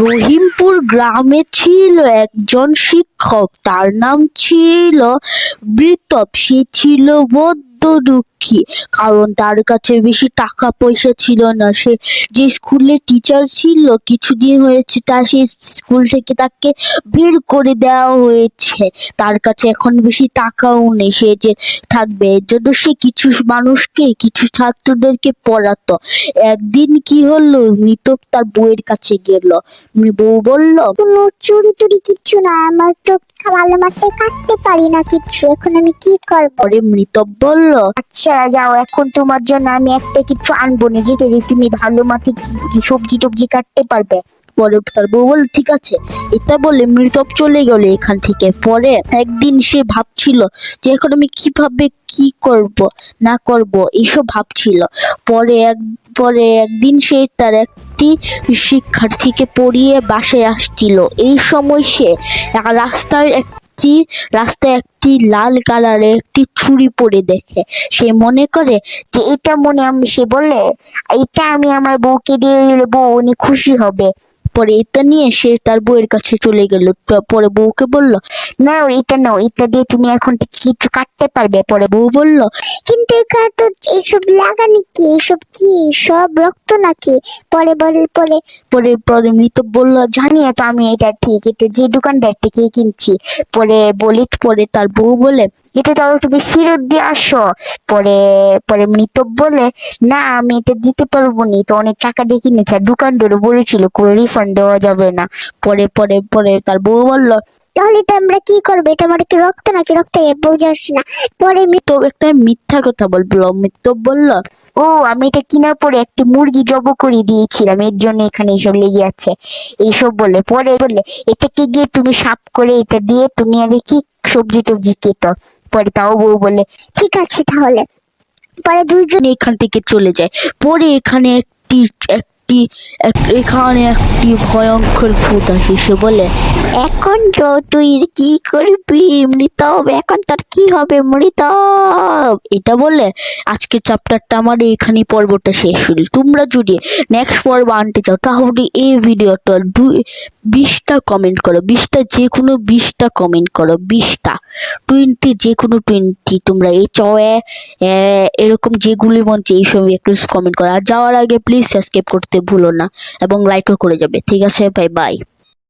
রহিমপুর গ্রামে ছিল একজন শিক্ষক। তার নাম ছিল বৃতব। সে ছিল বদ্ধ দুঃখী, কারণ তার কাছে বেশি টাকা পয়সা ছিল না। সে যে স্কুলে টিচার ছিল, কিছুদিন হয়েছে তার সেই স্কুল থেকে তাকে বের করে দেওয়া হয়েছে। তার কাছে এখন বেশি টাকাও নেই। সে যে থাকবে, এর জন্য সে কিছু মানুষকে, কিছু ছাত্রদেরকে পড়াতো। একদিন কি হলো, মৃতক তার বউয়ের কাছে গেল। বউ বলল কোনো চুরি টুরি কিচ্ছু না আমার তো ভালো মাঠে কাটতে পারি না কিচ্ছু এখন আমি কি করব? পরে মৃত বলল আচ্ছা যাও এখন তোমার জন্য আমি একটা কিছু আনব না যেটা দিয়ে তুমি ভালো মাঠে সবজি টবজি কাটতে পারবে? পরে তার বউ বলল, ঠিক আছে। এটা বলে মৃতক চলে গেল এখান থেকে। পরে একদিন সে ভাবছিল যে, এখন আমি কীভাবে কি করব, না করব? এইসব ভাবছিল। পরে এক, পরে একদিন সে তার একটি শিক্ষার্থীকে পড়িয়ে বাসায় আসছিল। এই সময় সে রাস্তার একটি, রাস্তায় একটি লাল কালারের একটি ছুরি পড়ে দেখে। সে মনে করে যে, এটা মনে আমি সে বলে এটা আমি আমার বউকে দিয়ে বউ, উনি খুশি হবে। পরে এটা নিয়ে সে তার বউয়ের কাছে চলে গেল। পরে বউকে বলল, না, এটা নাও, এটা দিয়ে তুমি এখন কিছু কাটতে পারবে। পরে বউ বলল, কিন্তু এখানে তো এইসব লাগানি কি? এসব কি? সব রক্ত নাকি? পরে বলে, পরে পরে পরে মৃত বলল, জানি তো আমি এটা ঠিক, এটা যে দোকানদার থেকে কিনছি। পরে বলি পরে তার বউ বলে এটা তাও তুমি ফেরত দিয়ে আসো। পরে পরে মৃত বলে, না, আমি এটা দিতে পারব না। তো অনেক টাকা দিয়ে কিনেছে। দোকানদারও বলেছিল, কোনো রিফান্ড দেওয়া যাবে না। পরে পরে পরে তার বউ বলল, তাহলে তো আমরা কি করব? এটা আমার কি রক্ত নাকি? রক্ত বোঝা আসছে না? পরে মৃত একটা মিথ্যা কথা বলব মৃত বলল, ও, আমি এটা কেনার পরে একটি মুরগি জব করে দিয়েছিলাম। এর জন্য এখানে এইসব লেগে আছে। এইসব বলে, পরে বললে, এটাকে গিয়ে তুমি সাপ করে এটা দিয়ে তুমি আর কি সবজি টবজি কেটো? পরে তাও বউ বলে ঠিক আছে তাহলে। পরে দুইজন এখান থেকে চলে যায়। পরে এখানে একটি একটি এক- এখানে একটি ভয়ঙ্কর ভূত আসে সে বলে। এখন তো তুই কি করবি মৃতব? এখন তোর কি হবে মৃতব? এটা বলে আজকে চ্যাপ্টারটা আমার এখানে পর্বটা শেষ হল। তোমরা যদি নেক্সট পর্ব আনতে চাও তাহলে এই ভিডিওটা দু বিশটা কমেন্ট করো। বিশটা যে কোনো বিশটা কমেন্ট করো বিশটা। টোয়েন্টি যে কোনো টোয়েন্টি তোমরা এই চয়ে এরকম যেগুলি চাই এই সব একটু কমেন্ট করো। আর যাওয়ার আগে প্লিজ সাবস্ক্রাইব করতে ভুলো না এবং লাইকও করে যাবে। ঠিক আছে বাই বাই